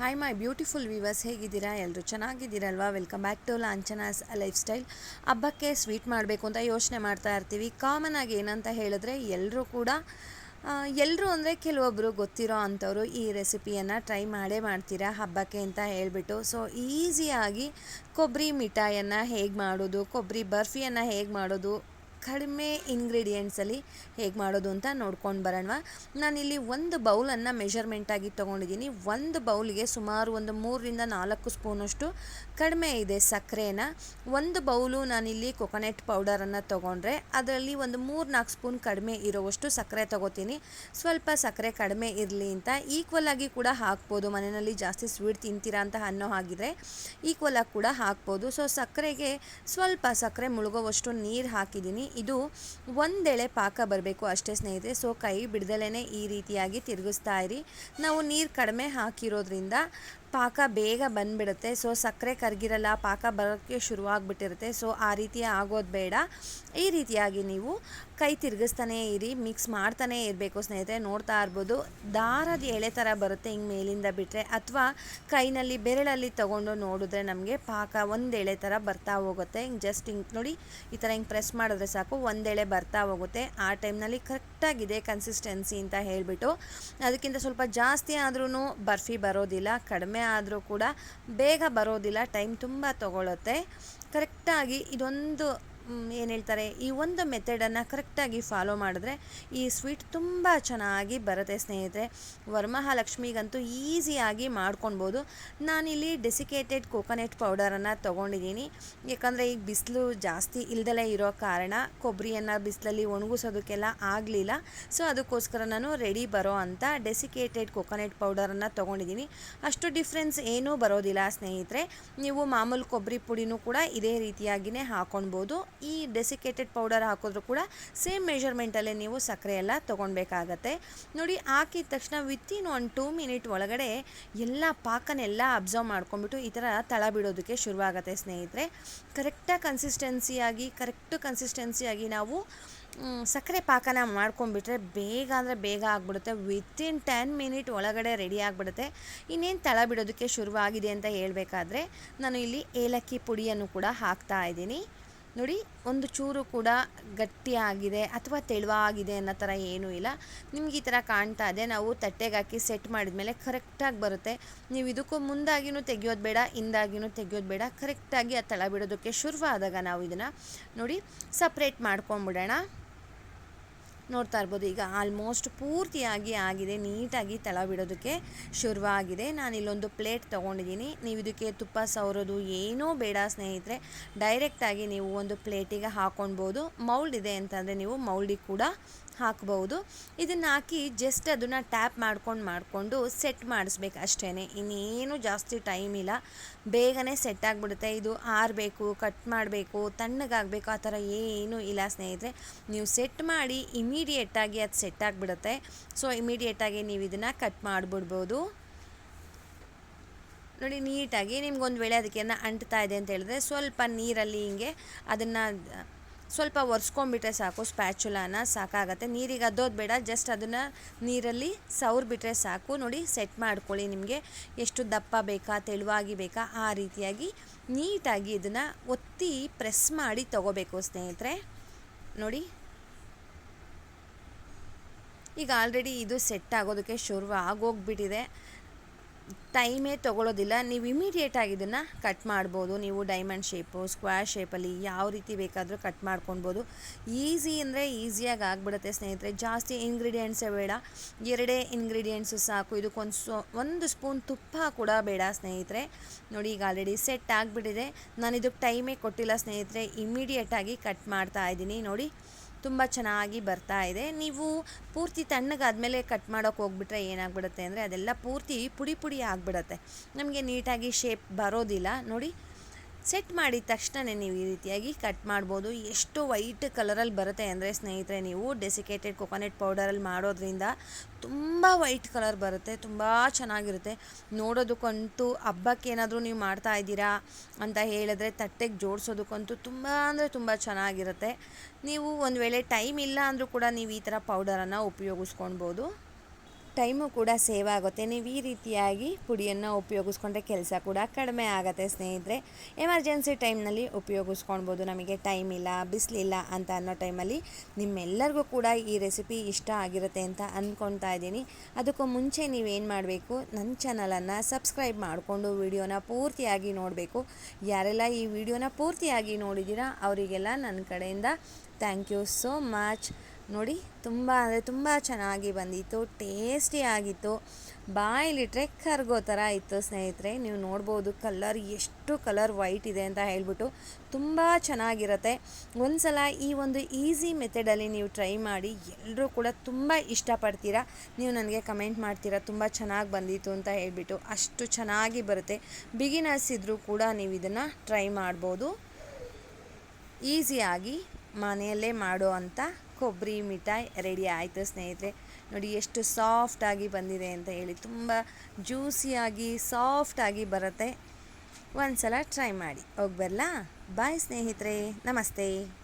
Hi my beautiful viewers ಹೇಗಿದ್ದೀರಾ? ಎಲ್ಲರೂ ಚೆನ್ನಾಗಿದ್ದೀರಲ್ವಾ? Welcome back to Lanchana's lifestyle ಹಬ್ಬಕ್ಕೆ ಸ್ವೀಟ್ ಮಾಡಬೇಕು ಅಂತ ಯೋಚನೆ ಮಾಡ್ತಾ ಇರ್ತೀವಿ. ಕಾಮನ್ ಆಗಿ ಏನಂತ ಹೇಳಿದ್ರೆ ಎಲ್ಲರೂ ಕೂಡ ಎಲ್ಲರೂ ಅಂದರೆ ಕೆಲವೊಬ್ಬರು ಗೊತ್ತಿರೋ ಅಂಥವ್ರು ಈ ರೆಸಿಪಿಯನ್ನು ಟ್ರೈ ಮಾಡೇ ಮಾಡ್ತೀರಾ ಹಬ್ಬಕ್ಕೆ ಅಂತ ಹೇಳಿಬಿಟ್ಟು. ಸೊ ಈಸಿಯಾಗಿ ಕೊಬ್ಬರಿ ಮಿಠಾಯಿಯನ್ನು ಹೇಗೆ ಮಾಡೋದು ಕೊಬ್ಬರಿ ಬರ್ಫಿಯನ್ನು ಹೇಗೆ ಮಾಡೋದು ಕಡಿಮೆ ಇಂಗ್ರೀಡಿಯೆಂಟ್ಸಲ್ಲಿ ಹೇಗೆ ಮಾಡೋದು ಅಂತ ನೋಡ್ಕೊಂಡು ಬರೋಣ ನಾನಿಲ್ಲಿ ಒಂದು ಬೌಲನ್ನು ಮೆಷರ್ಮೆಂಟಾಗಿ ತೊಗೊಂಡಿದ್ದೀನಿ. ಒಂದು ಬೌಲ್ಗೆ ಸುಮಾರು ಒಂದು ಮೂರರಿಂದ ನಾಲ್ಕು ಸ್ಪೂನಷ್ಟು ಕಡಿಮೆ ಇದೆ ಸಕ್ಕರೆನ. ಒಂದು ಬೌಲು ನಾನಿಲ್ಲಿ ಕೊಕೊನೆಟ್ ಪೌಡರನ್ನು ತೊಗೊಂಡ್ರೆ ಅದರಲ್ಲಿ ಒಂದು ಮೂರು ನಾಲ್ಕು ಸ್ಪೂನ್ ಕಡಿಮೆ ಇರೋವಷ್ಟು ಸಕ್ಕರೆ ತೊಗೋತೀನಿ. ಸ್ವಲ್ಪ ಸಕ್ಕರೆ ಕಡಿಮೆ ಇರಲಿ ಅಂತ. ಈಕ್ವಲ್ ಆಗಿ ಕೂಡ ಹಾಕ್ಬೋದು. ಮನೆಯಲ್ಲಿ ಜಾಸ್ತಿ ಸ್ವೀಟ್ ತಿಂತೀರಾ ಅಂತ ಅನ್ನೋ ಹಾಗಿದ್ರೆ ಈಕ್ವಲ್ ಆಗಿ ಕೂಡ ಹಾಕ್ಬೋದು. ಸೊ ಸಕ್ಕರೆಗೆ ಸ್ವಲ್ಪ ಸಕ್ಕರೆ ಮುಳುಗೋವಷ್ಟು ನೀರು ಹಾಕಿದ್ದೀನಿ. ಇದು ಒಂದೆಳೆ ಪಾಕ ಬರಬೇಕು ಅಷ್ಟೇ ಸ್ನೇಹಿತರೆ. ಸೊ, ಕೈ ಬಿಡ್ದಲೇ ಈ ರೀತಿಯಾಗಿ ತಿರುಗಿಸ್ತಾ ಇರಿ. ನಾವು ನೀರು ಕಡಿಮೆ ಹಾಕಿರೋದ್ರಿಂದ ಪಾಕ ಬೇಗ ಬಂದ್ಬಿಡುತ್ತೆ. ಸೊ, ಸಕ್ಕರೆ ಕರಗಿರಲ್ಲ, ಪಾಕ ಬರೋಕ್ಕೆ ಶುರುವಾಗ್ಬಿಟ್ಟಿರುತ್ತೆ. ಸೊ, ಆ ರೀತಿ ಆಗೋದು ಬೇಡ. ಈ ರೀತಿಯಾಗಿ ನೀವು ಕೈ ತಿರುಗಿಸ್ತಾನೇ ಇರಿ ಮಿಕ್ಸ್ ಮಾಡ್ತಾನೇ ಇರಬೇಕು ಸ್ನೇಹಿತರೆ, ನೋಡ್ತಾ ಇರ್ಬೋದು. ದಾರದ ಎಳೆ ಥರ ಬರುತ್ತೆ ಹಿಂಗೆ ಮೇಲಿಂದ ಬಿಟ್ಟರೆ ಅಥವಾ ಕೈನಲ್ಲಿ ಬೆರಳಲ್ಲಿ ತೊಗೊಂಡು ನೋಡಿದ್ರೆ ನಮಗೆ ಪಾಕ ಒಂದು ಎಳೆ ಥರ ಬರ್ತಾ ಹೋಗುತ್ತೆ. ಹಿಂಗೆ ಜಸ್ಟ್ ಹಿಂಗೆ ನೋಡಿ ಈ ಥರ ಹಿಂಗೆ ಪ್ರೆಸ್ ಮಾಡಿದ್ರೆ ಸಾಕು ಒಂದೆಳೆ ಬರ್ತಾ ಹೋಗುತ್ತೆ. ಆ ಟೈಮ್ನಲ್ಲಿ ಕರೆಕ್ಟಾಗಿದೆ ಕನ್ಸಿಸ್ಟೆನ್ಸಿ ಅಂತ ಹೇಳಿಬಿಟ್ಟು. ಅದಕ್ಕಿಂತ ಸ್ವಲ್ಪ ಜಾಸ್ತಿ ಆದ್ರೂ ಬರ್ಫಿ ಬರೋದಿಲ್ಲ, ಕಡಿಮೆ ಆದರೂ ಕೂಡ ಬೇಗ ಬರೋದಿಲ್ಲ ಟೈಮ್ ತುಂಬ ತಗೊಳ್ಳುತ್ತೆ ಕರೆಕ್ಟಾಗಿ ಇದೊಂದು ಏನು ಹೇಳ್ತಾರೆ, ಈ ಒಂದು ಮೆಥಡನ್ನು ಕರೆಕ್ಟಾಗಿ ಫಾಲೋ ಮಾಡಿದ್ರೆ ಈ ಸ್ವೀಟ್ ತುಂಬ ಚೆನ್ನಾಗಿ ಬರುತ್ತೆ ಸ್ನೇಹಿತರೆ. ವರಮಹಾಲಕ್ಷ್ಮಿಗಂತೂ ಈಸಿಯಾಗಿ ಮಾಡ್ಕೊಳ್ಬೋದು ನಾನಿಲ್ಲಿ ಡೆಸಿಕೇಟೆಡ್ ಕೋಕೋನೆಟ್ ಪೌಡರನ್ನು ತೊಗೊಂಡಿದ್ದೀನಿ. ಯಾಕಂದರೆ ಈಗ ಬಿಸಿಲು ಜಾಸ್ತಿ ಇಲ್ದಲೇ ಇರೋ ಕಾರಣ ಕೊಬ್ಬರಿಯನ್ನು ಬಿಸಿಲಲ್ಲಿ ಒಣಗಿಸೋದಕ್ಕೆಲ್ಲ ಆಗಲಿಲ್ಲ. ಸೊ ಅದಕ್ಕೋಸ್ಕರ ನಾನು ರೆಡಿ ಬರೋ ಅಂತ ಡೆಸಿಕೇಟೆಡ್ ಕೋಕೋನೆಟ್ ಪೌಡರನ್ನು ತೊಗೊಂಡಿದ್ದೀನಿ. ಅಷ್ಟು ಡಿಫ್ರೆನ್ಸ್ ಏನೂ ಬರೋದಿಲ್ಲ ಸ್ನೇಹಿತರೆ. ನೀವು ಮಾಮೂಲು ಕೊಬ್ಬರಿ ಪುಡಿನೂ ಕೂಡ ಇದೇ ರೀತಿಯಾಗಿಯೇ ಹಾಕೊಳ್ಬೋದು ಈ ಡೆಸಿಕೇಟೆಡ್ ಪೌಡರ್ ಹಾಕಿದ್ರು ಕೂಡ ಸೇಮ್ ಮೆಷರ್ಮೆಂಟಲ್ಲೇ ನೀವು ಸಕ್ಕರೆ ಎಲ್ಲ ತೊಗೊಳ್ಬೇಕಾಗತ್ತೆ ನೋಡಿ, ಹಾಕಿದ ತಕ್ಷಣ ವಿತಿನ್ ಒನ್ ಟೂ ಮಿನಿಟ್ ಒಳಗಡೆ ಎಲ್ಲ ಪಾಕನೆಲ್ಲ ಅಬ್ಸರ್ವ್ ಮಾಡ್ಕೊಂಡ್ಬಿಟ್ಟು ಈ ಥರ ತಳ ಬಿಡೋದಕ್ಕೆ ಶುರುವಾಗತ್ತೆ ಸ್ನೇಹಿತರೆ. ಕರೆಕ್ಟಾಗಿ ಕನ್ಸಿಸ್ಟೆನ್ಸಿಯಾಗಿ ಕರೆಕ್ಟ್ ಕನ್ಸಿಸ್ಟೆನ್ಸಿಯಾಗಿ ನಾವು ಸಕ್ಕರೆ ಪಾಕನ ಮಾಡ್ಕೊಂಡ್ಬಿಟ್ರೆ ಬೇಗ ಅಂದರೆ ಬೇಗ ಆಗಿಬಿಡುತ್ತೆ. ವಿತಿನ್ ಟೆನ್ ಮಿನಿಟ್ ಒಳಗಡೆ ರೆಡಿ ಆಗಿಬಿಡುತ್ತೆ. ಇನ್ನೇನು ತಳ ಬಿಡೋದಕ್ಕೆ ಶುರುವಾಗಿದೆ ಅಂತ ಹೇಳಬೇಕಾದ್ರೆ, ನಾನು ಇಲ್ಲಿ ಏಲಕ್ಕಿ ಪುಡಿಯನ್ನು ಕೂಡ ಹಾಕ್ತಾ ಇದ್ದೀನಿ. ನೋಡಿ, ಒಂದು ಚೂರು ಕೂಡ ಗಟ್ಟಿಯಾಗಿದೆ ಅಥವಾ ತೆಳುವಾಗಿದೆ ಅನ್ನೋ ಥರ ಏನೂ ಇಲ್ಲ. ನಿಮ್ಗೆ ಈ ಥರ ಕಾಣ್ತಾ ಇದೆ. ನಾವು ತಟ್ಟೆಗೆ ಹಾಕಿ ಸೆಟ್ ಮಾಡಿದ ಮೇಲೆ ಕರೆಕ್ಟಾಗಿ ಬರುತ್ತೆ. ನೀವು ಇದಕ್ಕೂ ಮುಂದಾಗಿನೂ ತೆಗಿಯೋದು ಬೇಡ, ಹಿಂದಾಗಿನೂ ತೆಗಿಯೋದು ಬೇಡ. ಕರೆಕ್ಟಾಗಿ ಆ ತಳ ಬಿಡೋದಕ್ಕೆ ಶುರುವಾದಾಗ ನಾವು ಇದನ್ನು ನೋಡಿ ಸಪ್ರೇಟ್ ಮಾಡ್ಕೊಂಬಿಡೋಣ. ನೋಡ್ತಾ ಇರ್ಬೋದು. ಈಗ ಆಲ್ಮೋಸ್ಟ್ ಪೂರ್ತಿಯಾಗಿ ಆಗಿದೆ, ನೀಟಾಗಿ ತಳ ಬಿಡೋದಕ್ಕೆ ಶುರುವಾಗಿದೆ. ನಾನು ಇಲ್ಲೊಂದು ಪ್ಲೇಟ್ ತೊಗೊಂಡಿದ್ದೀನಿ. ನೀವು ಇದಕ್ಕೆ ತುಪ್ಪ ಸವರೋದು ಏನೂ ಬೇಡ ಸ್ನೇಹಿತರೆ. ಡೈರೆಕ್ಟಾಗಿ ನೀವು ಒಂದು ಪ್ಲೇಟಿಗೆ ಹಾಕೊಳ್ಬೋದು. ಮೌಲ್ಡ್ ಇದೆ ಅಂತಂದರೆ ನೀವು ಮೌಲ್ಡಿಗೆ ಕೂಡ ಹಾಕ್ಬೋದು ಇದನ್ನು ಹಾಕಿ ಜಸ್ಟ್ ಅದನ್ನು ಟ್ಯಾಪ್ ಮಾಡ್ಕೊಂಡು ಮಾಡಿಕೊಂಡು ಸೆಟ್ ಮಾಡಿಸ್ಬೇಕು ಅಷ್ಟೇ ಇನ್ನೇನು ಜಾಸ್ತಿ ಟೈಮ್ ಇಲ್ಲ. ಬೇಗನೆ ಸೆಟ್ ಆಗಿಬಿಡುತ್ತೆ. ಇದು ಆರಬೇಕು ಕಟ್ ಮಾಡಬೇಕು, ತಣ್ಣಗಾಗಬೇಕು, ಆ ಥರ ಏನೂ ಇಲ್ಲ ಸ್ನೇಹಿತರೆ. ನೀವು ಸೆಟ್ ಮಾಡಿ ಇಮಿಡಿಯೇಟಾಗಿ ಅದು ಸೆಟ್ ಆಗಿಬಿಡುತ್ತೆ. ಸೊ ಇಮಿಡಿಯೇಟಾಗಿ ನೀವು ಇದನ್ನು ಕಟ್ ಮಾಡಿಬಿಡ್ಬೋದು. ನೋಡಿ, ನೀಟಾಗಿ ನಿಮ್ಗೊಂದು ವೇಳೆ ಅದಕ್ಕೆ ಅಂಟ್ತಾ ಇದೆ ಅಂತ ಹೇಳಿದ್ರೆ ಸ್ವಲ್ಪ ನೀರಲ್ಲಿ ಹಿಂಗೆ ಅದನ್ನು ಸ್ವಲ್ಪ ಒರೆಸ್ಕೊಂಡ್ಬಿಟ್ರೆ ಸಾಕು ಸ್ಪ್ಯಾಚುಲಾನ, ಸಾಕಾಗತ್ತೆ. ನೀರಿಗೆ ಅದೋದು ಬೇಡ, ಜಸ್ಟ್ ಅದನ್ನು ನೀರಲ್ಲಿ ಸವ್ರು ಸಾಕು. ನೋಡಿ, ಸೆಟ್ ಮಾಡ್ಕೊಳ್ಳಿ ನಿಮಗೆ. ಎಷ್ಟು ದಪ್ಪ ಬೇಕಾ, ತೆಳುವಾಗಿ ಬೇಕಾ, ಆ ರೀತಿಯಾಗಿ ನೀಟಾಗಿ ಇದನ್ನು ಒತ್ತಿ ಪ್ರೆಸ್ ಮಾಡಿ ತೊಗೋಬೇಕು ಸ್ನೇಹಿತರೆ. ನೋಡಿ. ಈಗ ಆಲ್ರೆಡಿ ಇದು ಸೆಟ್ ಆಗೋದಕ್ಕೆ ಶುರು ಆಗೋಗ್ಬಿಟ್ಟಿದೆ. ಟೈಮೇ ತೊಗೊಳೋದಿಲ್ಲ. ನೀವು ಇಮಿಡಿಯೇಟಾಗಿ ಇದನ್ನು ಕಟ್ ಮಾಡ್ಬೋದು. ನೀವು ಡೈಮಂಡ್ ಶೇಪು ಸ್ಕ್ವೇರ್ ಶೇಪಲ್ಲಿ ಯಾವ ರೀತಿ ಬೇಕಾದರೂ ಕಟ್ ಮಾಡ್ಕೊಳ್ಬೋದು ಈಸಿ ಅಂದರೆ ಈಸಿಯಾಗಿ ಆಗಿಬಿಡುತ್ತೆ ಸ್ನೇಹಿತರೆ. ಜಾಸ್ತಿ ಇಂಗ್ರೀಡಿಯೆಂಟ್ಸೇ ಬೇಡ. ಎರಡೇ ಇಂಗ್ರೀಡಿಯೆಂಟ್ಸು ಸಾಕು. ಇದಕ್ಕೊಂದು ಸೊ, ಒಂದು ಸ್ಪೂನ್ ತುಪ್ಪ ಕೂಡ ಬೇಡ ಸ್ನೇಹಿತರೆ. ನೋಡಿ, ಈಗ ಆಲ್ರೆಡಿ ಸೆಟ್ ಆಗಿಬಿಟ್ಟಿದೆ. ನಾನು ಇದಕ್ಕೆ ಟೈಮೇ ಕೊಟ್ಟಿಲ್ಲ ಸ್ನೇಹಿತರೆ. ಇಮಿಡಿಯೇಟಾಗಿ ಕಟ್ ಮಾಡ್ತಾ ಇದ್ದೀನಿ ನೋಡಿ ತುಂಬ ಚೆನ್ನಾಗಿ ಬರ್ತಾ ಇದೆ. ನೀವು ಪೂರ್ತಿ ತಣ್ಣಗಾದ್ಮೇಲೆ ಕಟ್ ಮಾಡೋಕ್ಕೆ ಹೋಗ್ಬಿಟ್ರೆ ಏನಾಗ್ಬಿಡುತ್ತೆ ಅಂದರೆ ಅದೆಲ್ಲ ಪೂರ್ತಿ ಪುಡಿ ಪುಡಿ ಆಗಿಬಿಡತ್ತೆ. ನಮಗೆ ನೀಟಾಗಿ ಶೇಪ್ ಬರೋದಿಲ್ಲ. ನೋಡಿ ಸೆಟ್ ಮಾಡಿದ ತಕ್ಷಣವೇ ನೀವು ಈ ರೀತಿಯಾಗಿ ಕಟ್ ಮಾಡ್ಬೋದು. ಎಷ್ಟು ವೈಟ್ ಕಲರಲ್ಲಿ ಬರುತ್ತೆ ಅಂದರೆ ಸ್ನೇಹಿತರೆ, ನೀವು ಡೆಸಿಕೇಟೆಡ್ ಕೊಕೊನೆಟ್ ಪೌಡರಲ್ಲಿ ಮಾಡೋದ್ರಿಂದ ತುಂಬ ವೈಟ್ ಕಲರ್ ಬರುತ್ತೆ, ತುಂಬ ಚೆನ್ನಾಗಿರುತ್ತೆ. ನೋಡೋದಕ್ಕಂತೂ ಹಬ್ಬಕ್ಕೆ ಏನಾದರೂ ನೀವು ಮಾಡ್ತಾ ಇದ್ದೀರಾ ಅಂತ ಹೇಳಿದ್ರೆ ತಟ್ಟೆಗೆ ಜೋಡಿಸೋದಕ್ಕಂತೂ ತುಂಬ ಅಂದರೆ ತುಂಬ ಚೆನ್ನಾಗಿರುತ್ತೆ. ನೀವು ಒಂದು ವೇಳೆ ಟೈಮ್ ಇಲ್ಲ ಅಂದರೂ ಕೂಡ ನೀವು ಈ ಥರ ಪೌಡರನ್ನು ಉಪಯೋಗಿಸ್ಕೊಳ್ಬೋದು. ಟೈಮು ಕೂಡ ಸೇವ್ ಆಗುತ್ತೆ. ನೀವು ಈ ರೀತಿಯಾಗಿ ಪುಡಿಯನ್ನು ಉಪಯೋಗಿಸ್ಕೊಂಡ್ರೆ ಕೆಲಸ ಕೂಡ ಕಡಿಮೆ ಆಗುತ್ತೆ ಸ್ನೇಹಿತರೆ. ಎಮರ್ಜೆನ್ಸಿ ಟೈಮ್ನಲ್ಲಿ ಉಪಯೋಗಿಸ್ಕೊಳ್ಬೋದು. ನಮಗೆ ಟೈಮ್ ಇಲ್ಲ, ಬಿಸಿಲಿಲ್ಲ ಅಂತ ಅನ್ನೋ ಟೈಮಲ್ಲಿ ನಿಮ್ಮೆಲ್ಲರಿಗೂ ಕೂಡ ಈ ರೆಸಿಪಿ ಇಷ್ಟ ಆಗಿರುತ್ತೆ ಅಂತ ಅಂದ್ಕೊತಾ ಇದ್ದೀನಿ. ಅದಕ್ಕೂ ಮುಂಚೆ ನೀವೇನು ಮಾಡಬೇಕು, ನನ್ನ ಚಾನಲನ್ನು ಸಬ್ಸ್ಕ್ರೈಬ್ ಮಾಡಿಕೊಂಡು ವಿಡಿಯೋನ ಪೂರ್ತಿಯಾಗಿ ನೋಡಬೇಕು. ಯಾರೆಲ್ಲ ಈ ವಿಡಿಯೋನ ಪೂರ್ತಿಯಾಗಿ ನೋಡಿದ್ದೀರಾ, ಅವರಿಗೆಲ್ಲ ನನ್ನ ಕಡೆಯಿಂದ ಥ್ಯಾಂಕ್ ಯು ಸೋ ಮಚ್. ನೋಡಿ, ತುಂಬ ಅಂದರೆ ತುಂಬ ಚೆನ್ನಾಗಿ ಬಂದಿತ್ತು ಟೇಸ್ಟಿ ಆಗಿತ್ತು. ಬಾಯಲ್ಲಿಟ್ರೆ ಕರ್ಗೋ ಥರ ಇತ್ತು ಸ್ನೇಹಿತರೆ, ನೀವು ನೋಡ್ಬೋದು ಕಲರ್ ಎಷ್ಟು ಕಲರ್ ವೈಟ್ ಇದೆ ಅಂತ ಹೇಳ್ಬಿಟ್ಟು ತುಂಬ ಚೆನ್ನಾಗಿರುತ್ತೆ. ಒಂದು ಸಲ ಈ ಒಂದು ಈಸಿ ಮೆಥಡಲ್ಲಿ ನೀವು ಟ್ರೈ ಮಾಡಿ ಎಲ್ಲರೂ ಕೂಡ ತುಂಬ ಇಷ್ಟಪಡ್ತೀರಾ? ನೀವು ನನಗೆ ಕಮೆಂಟ್ ಮಾಡ್ತೀರಾ? ತುಂಬ ಚೆನ್ನಾಗಿ ಬಂದಿತ್ತು ಅಂತ ಹೇಳಿಬಿಟ್ಟು ಅಷ್ಟು ಚೆನ್ನಾಗಿ ಬರುತ್ತೆ. ಬಿಗಿನರ್ಸ್ ಇದ್ದರೂ ಕೂಡ ನೀವು ಇದನ್ನು ಟ್ರೈ ಮಾಡ್ಬೋದು. ಈಸಿಯಾಗಿ ಮನೆಯಲ್ಲೇ ಮಾಡೋ ಅಂಥ ಕೊಬ್ಬರಿ ಮಿಠಾಯಿ ರೆಡಿ ಆಯಿತು ಸ್ನೇಹಿತರೆ. ನೋಡಿ ಎಷ್ಟು ಸಾಫ್ಟಾಗಿ ಬಂದಿದೆ ಅಂತ ಹೇಳಿ ತುಂಬ ಜ್ಯೂಸಿಯಾಗಿ ಸಾಫ್ಟಾಗಿ ಬರುತ್ತೆ. ಒಂದು ಸಲ ಟ್ರೈ ಮಾಡಿ. ಹೋಗಿ ಬಾಯ್ ಸ್ನೇಹಿತರೆ. ನಮಸ್ತೆ.